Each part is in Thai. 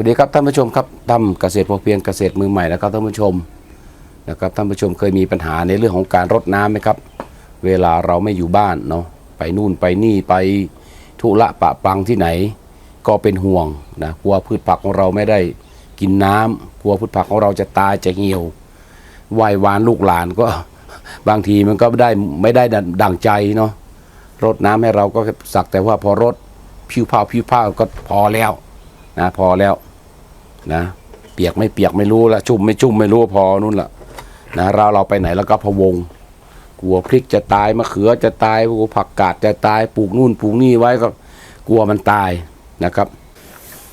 วัสดีครับท่านผู้ชมครับทำเกษตรพอเพียงเกษตรมือใหม่นะครับท่านผู้ชมนะครับท่านผู้ชมเคยมีปัญหาในเรื่องของการรดน้ำไหมครับ เวลาเราไม่อยู่บ้านเนาะไปนู่นไปนี่ไปธุระปะปังที่ไหน ก็เป็นห่วงนะกลัวพืชผักของเราไม่ได้กินน้ำกลัวพืชผักของเราจะตายจะเหี่ยววายวานลูกหลานก็บางทีมันก็ไม่ได้ไม่ได้ดั่งใจเนาะรดน้ำให้เราก็สักแต่ว่าพอรดผิวเผาผิวเผาก็พอแล้วนะพอแล้ว นะเปียกไม่เปียกไม่รู้ละชุ่มไม่ชุ่มไม่รู้พอนู่นละนะเราเราไปไหนแล้วก็พะวงกลัวพริกจะตายมะเขือจะตายกลัวผักกาดจะตายปลูกนู่นปลูกนี่ไว้ก็กลัวมันตายนะครับ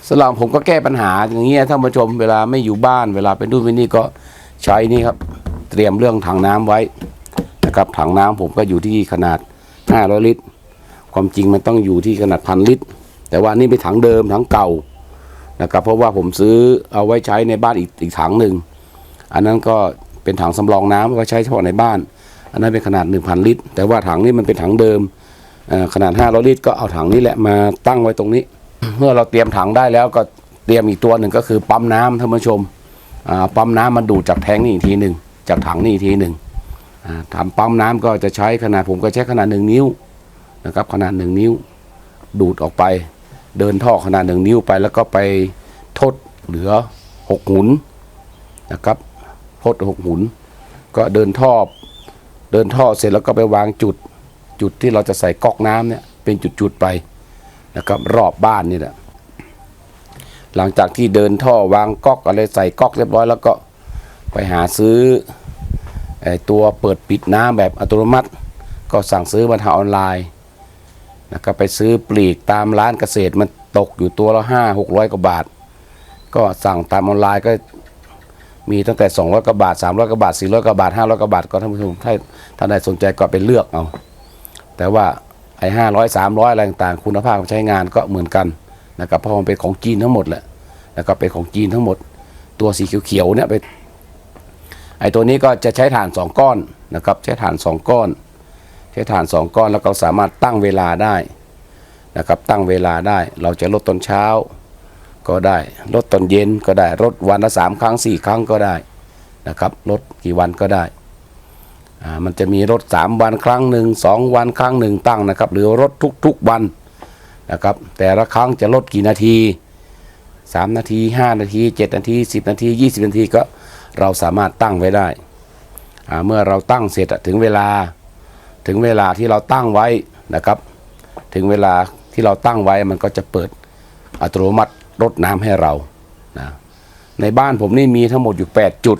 สำหรับผมก็แก้ปัญหาอย่างเงี้ยท่านผู้ชมเวลาไม่อยู่บ้านเวลาไปนู่นไปนี่ก็ใช้นี่ครับ เตรียมเรื่องถังน้ำไว้นะครับถังน้ำผมก็อยู่ที่ขนาด 500 ลิตร ความจริงมันต้องอยู่ที่ขนาดพันลิตร แต่ว่านี่เป็นถังเดิมถังเก่า นะครับเพราะว่าผมซื้อเอาไว้ใช้ในบ้านอีกอีกถังหนึ่งอันนั้นก็เป็นถังสำรองน้ำไว้ใช้เฉพาะในบ้าน อันนั้นเป็นขนาด 1,000 ลิตร แต่ว่าถังนี้มันเป็นถังเดิมขนาด 500 ลิตร ก็เอาถังนี้แหละมาตั้งไว้ตรงนี้ เมื่อเราเตรียมถังได้แล้วก็เตรียมอีกตัวหนึ่งก็คือปั๊มน้ำท่านผู้ชมปั๊มน้ำมันดูดจากแทงนี่อีกทีหนึ่งจากถังนี่อีกทีหนึ่งอ่าทำปั๊มน้ำก็จะใช้ขนาดผมก็ใช้ขนาดหนึ่งนิ้วนะครับขนาดหนึ่งนิ้วดูดออกไป เดินท่อขนาดหนึ่งนิ้วไป แล้วก็ไปทดเหลือหกหุนนะครับทดหกหุน ก็เดินท่อเดินท่อเสร็จแล้วก็ไปวางจุดจุดที่เราจะใส่ก๊อกน้ำเนี่ยเป็นจุดๆไปนะครับรอบบ้านนี่แหละหลังจากที่เดินท่อวางก๊อกอะไรใส่ก๊อกเรียบร้อย แล้วก็ไปหาซื้ออตัวเปิดปิดน้ำแบบอัตโนมัติ ก็สั่งซื้อมาทางออนไลน์ นะครับไปซื้อปลีกตามร้านเกษตรมันตกอยู่ตัวละห้าหกร้อยกว่าบาท ก็สั่งตามออนไลน์ก็มีตั้งแต่ 200กว่าบาท 300กว่าบาท 400กว่าบาท 500กว่าบาทก็ท่านผู้ชมถ้าท่านใดสนใจก็ไปเลือกเอา แต่ว่าไอ้ห้าร้อยสามร้อยอะไรต่างๆ คุณภาพใช้งานก็เหมือนกันนะครับเพราะมันเป็นของจีนทั้งหมดแหละนะครับเป็นของจีนทั้งหมด ตัวสีเขียวๆเนี่ยไปไอ้ตัวนี้ก็จะใช้ถ่านสองก้อนนะครับใช้ถ่านสองก้อน ช้ถ่านสองก้อนแล้วก็สามารถตั้งเวลาได้นะครับตั้งเวลาได้เราจะลดตอนเช้า ก็ได้ลดตอนเย็นก็ได้ลดวันละสามครั้งสี่ครั้งก็ได้นะครับลดกี่วันก็ได้อ่ามันจะมีลดสามวันครั้งหนึ่งสองวันครั้งหนึ่งตั้งนะครับ หรือลดทุกๆวันนะครับ แต่ละครั้งจะลดกี่นาทีสามนาทีห้านาทีเจ็ดนาทีสิบนาทียี่สิบนาทีก็เราสามารถตั้งไว้ได้อ่าเมื่อเราตั้งเสร็จถึงเวลา ถึงเวลาที่เราตั้งไว้นะครับ ถึงเวลาที่เราตั้งไว้มันก็จะเปิดอัตโนมัติรดน้ำให้เรานะในบ้านผมนี่มีทั้งหมดอยู่ 8 จุด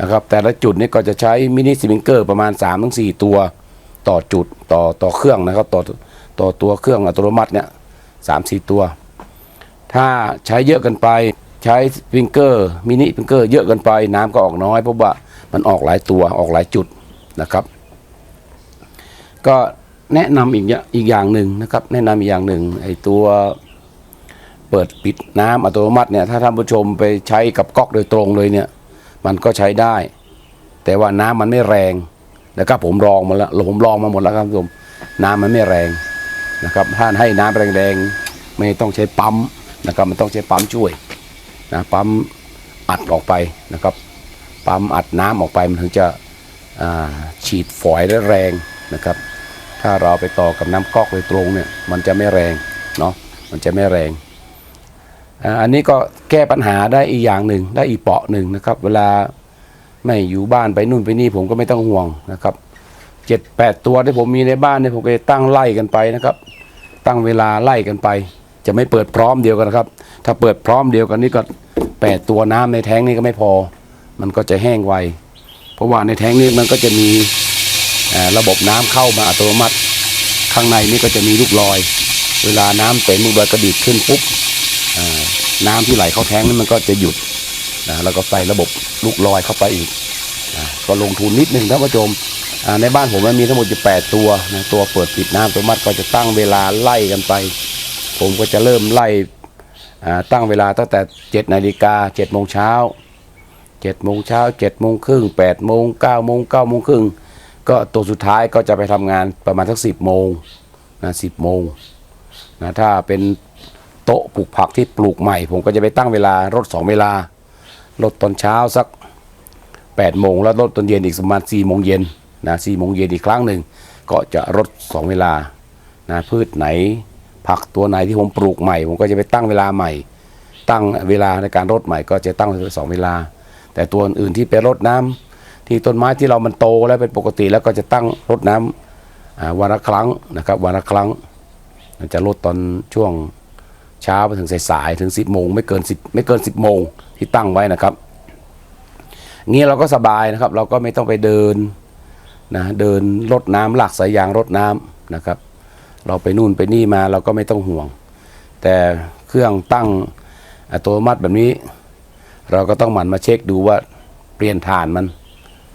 นะครับ แต่ละจุดนี่ก็จะใช้มินิสปริงเกอร์ประมาณ3-4ตัวต่อจุดต่อต่อเครื่องนะครับต่อต่อตัวเครื่องอัตโนมัติเนี่ยสามสี่ตัว ถ้าใช้เยอะเกันไปใช้สปริงเกอร์มินิสปริงเกอร์เยอะเกันไปน้ำก็ออกน้อยเพราะว่ามันออกหลายตัวออกหลายจุดนะครับ ก็แนะนำอีกอย่างอีกอย่างหนึ่งนะครับ แนะนำอีกอย่างหนึ่งไอ้ตัวเปิดปิดน้ำอัตโนมัติเนี่ยถ้าท่านผู้ชมไปใช้กับก๊อกโดยตรงเลยเนี่ย มันก็ใช้ได้ แต่ว่าน้ำมันไม่แรงนะครับผมลองมาแล้วผมลองมาหมดแล้วครับท่านผู้ชมน้ำมันไม่แรงนะครับถ้าให้น้ำแรงๆไม่ต้องใช้ปั๊มนะครับมันต้องใช้ปั๊มช่วยนะปั๊มอัดออกไปนะครับปั๊มอัดน้ำออกไปมันถึงจะฉีดฝอยได้แรงนะครับ ถ้าเราไปต่อกับน้ำก๊อกโดยตรงเนี่ยมันจะไม่แรงเนาะมันจะไม่แรง อันนี้ก็แก้ปัญหาได้อีกอย่างหนึ่งได้อีกเปาะหนึ่งนะครับ เวลาไม่อยู่บ้านไปนู่นไปนี่ผมก็ไม่ต้องห่วงนะครับเจ็ดแปดตัวที่ผมมีในบ้านเนี่ยผมก็จะตั้งไล่กันไปนะครับ ตั้งเวลาไล่กันไป จะไม่เปิดพร้อมเดียวกันนะครับ ถ้าเปิดพร้อมเดียวกันนี่ก็แปดตัวน้ำในแท้งนี่ก็ไม่พอ มันก็จะแห้งไวเพราะว่าในแท้งนี้มันก็จะมี ระบบน้ำเข้ามาอัตโนมัติ ข้างในนี่ก็จะมีลูกลอย เวลาน้ำเต็มลูกลอยกระดิกขึ้นปุ๊บน้ำที่ไหลเข้าแท้งนั้นมันก็จะหยุดนะแล้วก็ใส่ระบบลูกลอยเข้าไปอีกนะก็ลงทุนนิดนึงท่านผู้ชมในบ้านผมมันมีทั้งหมดอยู่แปดตัวนะตัวเปิดปิดน้ำอัตโนมัติก็จะตั้งเวลาไล่กันไป ผมก็จะเริ่มไล่ตั้งเวลาตั้งแต่เจ็ดนาฬิกาเจ็ดโมงเช้าเจ็ดโมงเช้าเจ็ดโมงครึ่งแปดโมงเก้าโมงเก้าโมงครึ่ง ก็ตัวสุดท้ายก็จะไปทำงานประมาณสักสิบโมงนะสิบโมงนะถ้าเป็นโต๊ะปลูกผักที่ปลูกใหม่ ผมก็จะไปตั้งเวลารดสองเวลารดตอนเช้าสัก8ปดโมงแล้วรดตอนเย็นอีกประมาณ4ี่โมงเย็นนะสี่โมงเย็นอีกครั้งหนึ่งก็จะรดสองเวลานะพืชไหน ผักตัวไหนที่ผมปลูกใหม่ ผมก็จะไปตั้งเวลาใหม่ ตั้งเวลาในการรดใหม่ก็จะตั้งสองเวลา แต่ตัวอื่นที่ไปรดน้ำ ที่ต้นไม้ที่เรามันโตแล้วเป็นปกติแล้วก็จะตั้งรดน้ำอ่าวันละครั้งนะครับวันละครั้งจะลดตอนช่วงเช้าไปถึงสายๆถึง 10โมงไม่เกิน 10 ไม่เกิน 10โมงที่ตั้งไว้นะครับงี้เราก็สบายนะครับ เราก็ไม่ต้องไปเดินนะเดินรดน้ำหลักสายยางรดน้ำนะครับ เราไปนู่นไปนี่มาเราก็ไม่ต้องห่วง แต่เครื่องตั้งอัตโนมัติแบบนี้ เราก็ต้องหมั่นมาเช็คดูว่าเปลี่ยนฐานมัน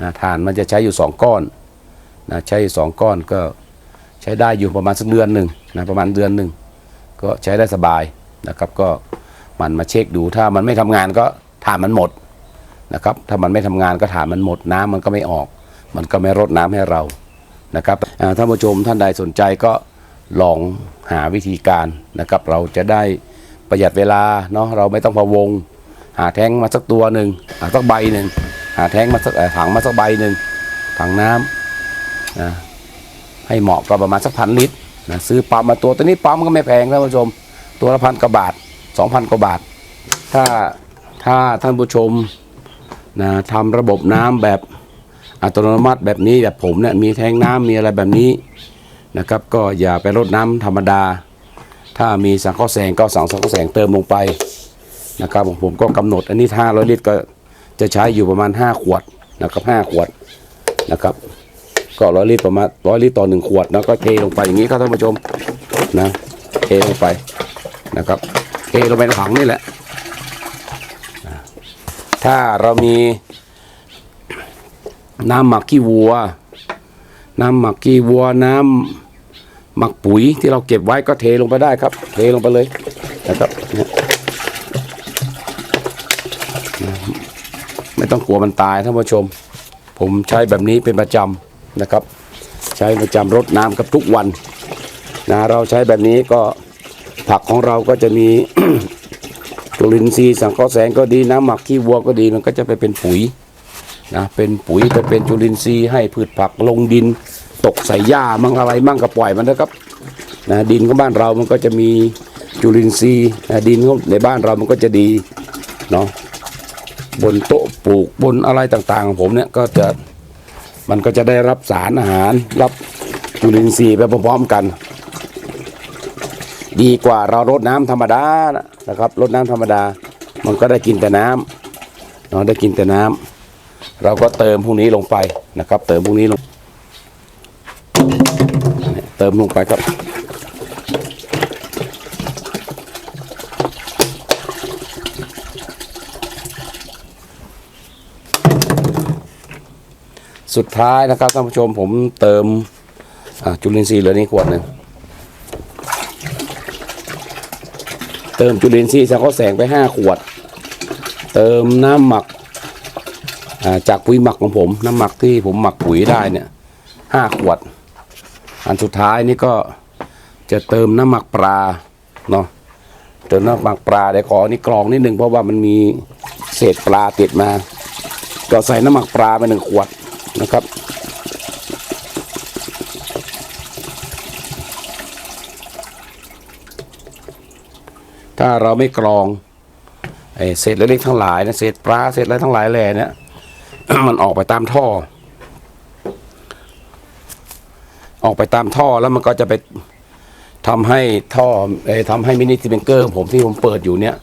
นะฐานมันจะใช้อยู่สองก้อนนะใช้อยู่สองก้อนก็ใช้ได้อยู่ประมาณสักเดือนหนึ่งนะประมาณเดือนหนึ่งก็ใช้ได้สบายนะครับก็มันมาเช็คดูถ้ามันไม่ทำงานก็ฐานมันหมดนะครับถ้ามันไม่ทำงานก็ฐานมันหมดน้ำมันก็ไม่ออก มันก็ไม่รดน้ำให้เรานะครับท่านผู้ชมท่านใดสนใจก็ลองหาวิธีการนะครับเราจะได้ประหยัดเวลาเนาะเราไม่ต้องพะวง หาแท้งมาสักตัวหนึ่งสักใบหนึ่งาแท้งมาสักถังมาสักใบหนึ่งถังน้ำนะให้เหมาะก็ประมาณสักพันลิตรนะซื้อปั๊มมาตัวตัวนี้ปั๊มก็ไม่แพงท่านผู้ชม ตัวละพันกว่าบาทสองพันกว่าบาท ถ้าถ้าท่านผู้ชมนะทำระบบน้ำแบบอัตโนมัติแบบนี้แบบผมเนี่ยมีแทงน้ำมีอะไรแบบนี้นะครับก็อย่าไปรดน้ำธรรมดา ถ้ามีสังเคราะห์แสงก็สั่งสังเคราะห์แสงเติมลงไปนะครับผมก็กำหนดอันนี้ถ้าร้อยลิตรก็ จะใช้อยู่ประมาณ 5 ขวดนะครับ5ขวดนะครับ ก็ร้อยลิตรประมาณร้อยลิตรต่อหนึ่งขวดแล้วก็เทลงไปอย่างนี้ครับท่านผู้ชมนะเทลงไปนะครับเทลงไปในถังนี่แหละนะถ้าเรามีน้ำหมักขี้วัว น้ำหมักขี้วัวน้ำหมักปุ๋ยที่เราเก็บไว้ก็เทลงไปได้ครับ เทลงไปเลยนะครับ ไม่ต้องกลัวมันตายท่านผู้ชม ผมใช้แบบนี้เป็นประจำนะครับ ใช้ประจำรดน้ำกับทุกวันนะเราใช้แบบนี้ก็ผักของเราก็จะมีจุลินทรีย์สังเคราะห์แสงก็ดีน้ำหมักขี้วัวก็ดีมันก็จะไปเป็นปุ๋ยนะเป็นปุ๋ยจะเป็นจุลินทรีย์ให้พืชผักลงดิน ตกใส่หญ้ามั่งอะไรมั่งก็ปล่อยมันนะครับนะดินของบ้านเรามันก็จะมีจุลินทรีย์นะดินของในบ้านเรามันก็จะดีเนาะ บนโต๊ะปลูกบนอะไรต่างๆของผมเนี่ยก็จะมันก็จะได้รับสารอาหาร รับจุลินทรีย์ไปพร้อมๆกัน ดีกว่าเรารดน้ำธรรมดานะครับรดน้ำธรรมดา มันก็ได้กินแต่น้ำเนาะได้กินแต่น้ำเราก็เติมพวกนี้ลงไปนะครับ เติมพวกนี้ลง เติมลงไปครับ สุดท้ายนะครับท่านผู้ชมผมเติมจุลินทรีย์เหลือนี้ขวดหนึ่งเติมจุลินทรีย์สังเคราะห์แสงไปห้าขวด เติมน้ำหมักาจากปุ๋ยหมักของผม น้ำหมักที่ผมหมักปุ๋ยได้เนี่ยห้าขวด อันสุดท้ายนี่ก็จะเติมน้ำหมักปลาเนาะเติมน้ำหมักปลาเดี๋ยวขอนี่กรองนิดหนึ่งเพราะว่ามันมีเศษปลาติดมา ก็ใส่น้ำหมักปลาไปหนึ่งขวด นะครับ ถ้าเราไม่กรองไอ้เศษเล็กๆทั้งหลายนะเศษปลาเศษอะไรทั้งหลายแหล่เนี่ยมันออกไปตามท่อ ออกไปตามท่อแล้วมันก็จะไปทำให้ท่อเอ่อทำให้มินิสเปนเกอร์ของผมที่ผมเปิดอยู่เนี่ย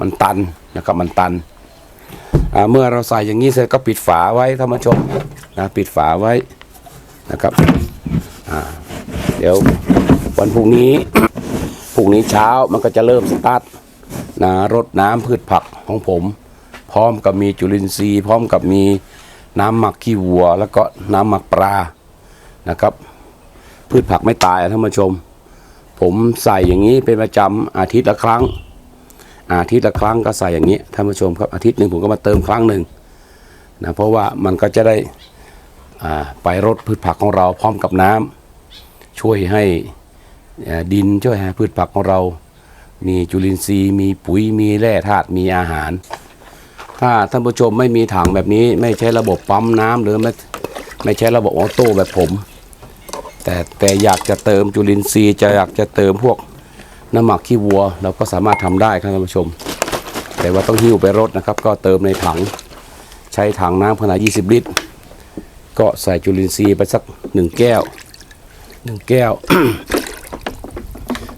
มันตันนะครับมันตัน เมื่อเราใส่อย่างนี้เสร็จก็ปิดฝาไว้ท่านผู้ชมนะปิดฝาไว้นะครับเดี๋ยววันพรุ่งนี้พรุ่งนี้เช้ามันก็จะเริ่มสตาร์ทนะรดน้ำพืชผักของผม พร้อมกับมีจุลินทรีย์ พร้อมกับมีน้ำหมักขี้วัว แล้วก็น้ำหมักปลานะครับ พืชผักไม่ตายท่านผู้ชม ผมใส่อย่างนี้เป็นประจำอาทิตย์ละครั้ง อาทิตย์ละครั้งก็ใส่อย่างนี้ท่านผู้ชมครับอาทิตย์หนึ่งผมก็มาเติมครั้งหนึ่งนะเพราะว่ามันก็จะได้ไปรดพืชผักของเราพร้อมกับน้ำช่วยให้ดินช่วยให้พืชผักของเรา มีจุลินทรีย์ มีปุ๋ยมีแร่ธาตุมีอาหาร ถ้าท่านผู้ชมไม่มีถังแบบนี้ ไม่ใช้ระบบปั๊มน้ำหรือไม่ไม่ใช้ระบบออโต้แบบผม แต่แต่อยากจะเติมจุลินทรีย์จะอยากจะเติมพวก น้ำหมักขี้วัวเราก็สามารถทำได้ครับท่านผู้ชม แต่ว่าต้องหิ้วไปรถนะครับ ก็เติมในถังใช้ถังน้ำขนาด 20 ลิตร ก็ใส่จุลินทรีย์ไปสักหนึ่งแก้วหนึ่งแก้ว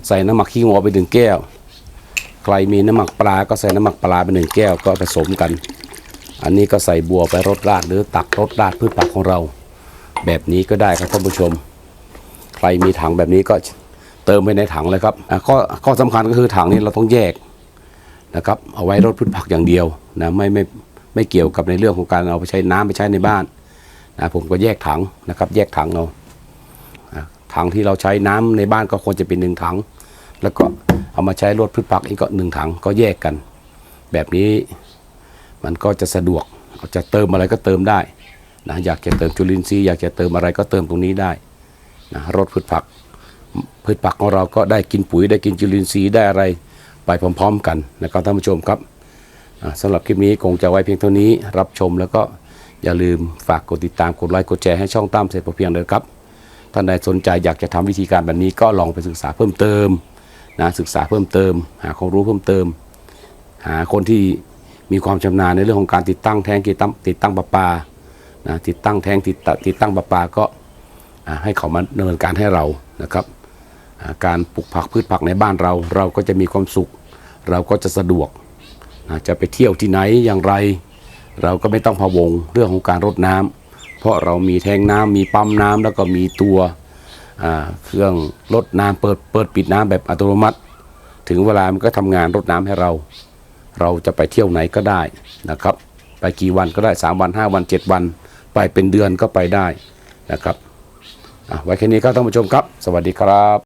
ใส่น้ำหมักขี้งัวไปหนึ่งแก้ว ใครมีน้ำหมักปลา ก็ใส่น้ำหมักปลาไปหนึ่งแก้วก็ผสมกัน อันนี้ก็ใส่บัวไปรดราดหรือตักรดราดพืชผักของเรา แบบนี้ก็ได้ครับท่านผู้ชม ใครมีถังแบบนี้ก็ เติมไปในถังเลยครับข้อข้อสำคัญก็คือถังนี้เราต้องแยกนะครับเอาไว้รดพืชผักอย่างเดียวนะไม่ไม่ไม่เกี่ยวกับในเรื่องของการเอาไปใช้น้ำไปใช้ในบ้านนะผมก็แยกถังนะครับ แยกถังเอาอะถังที่เราใช้น้ำในบ้านก็ควรจะเป็นหนึ่งถัง แล้วก็เอามาใช้รดพืชผักอีกก็หนึ่งถังก็แยกกัน แบบนี้มันก็จะสะดวกจะเติมอะไรก็เติมได้นะอยากจะเติมจุลินทรีย์อยากจะเติมอะไรก็เติมตรงนี้ได้นะรดพืชผัก พืชผักของเราก็ได้กินปุ๋ยได้กินจุลินทรีย์ได้อะไรไปพร้อมๆ กันนะครับท่านผู้ชมครับอ่าสำหรับคลิปนี้คงจะไว้เพียงเท่านี้ รับชมแล้วก็อย่าลืมฝากกดติดตามกดไลค์กดแชร์ให้ช่องตามเสร็จพอเพียงเลยครับท่านใดสนใจอยากจะทำวิธีการแบบนี้ก็ลองไปศึกษาเพิ่มเติมนะศึกษาเพิ่มเติม หาความรู้เพิ่มเติม หาคนที่มีความชำนาญในเรื่องของการติดตั้งแทงติดตั้งติดตั้งประปานะติดตั้งแทงติดตั้งติดตั้งประปาก็ให้เขามาดำเนินการให้เรานะครับ การปลูกผักพืชผักในบ้านเรา เราก็จะมีความสุข เราก็จะสะดวกนะจะไปเที่ยวที่ไหนอย่างไร เราก็ไม่ต้องพะวงเรื่องของการรดน้ำเพราะเรามีแทงน้ำมีปั๊มน้ำแล้วก็มีตัวเครื่องรดน้ำเปิดเปิดปิดน้ำแบบอัตโนมัติ ถึงเวลามันก็ทำงานรดน้ำให้เรา เราจะไปเที่ยวไหนก็ได้นะครับ ไปกี่วันก็ได้ 3 วัน 5 วัน 7 วัน ไปเป็นเดือนก็ไปได้นะครับไว้แค่นี้ก็ท่านผู้ชมครับ สวัสดีครับ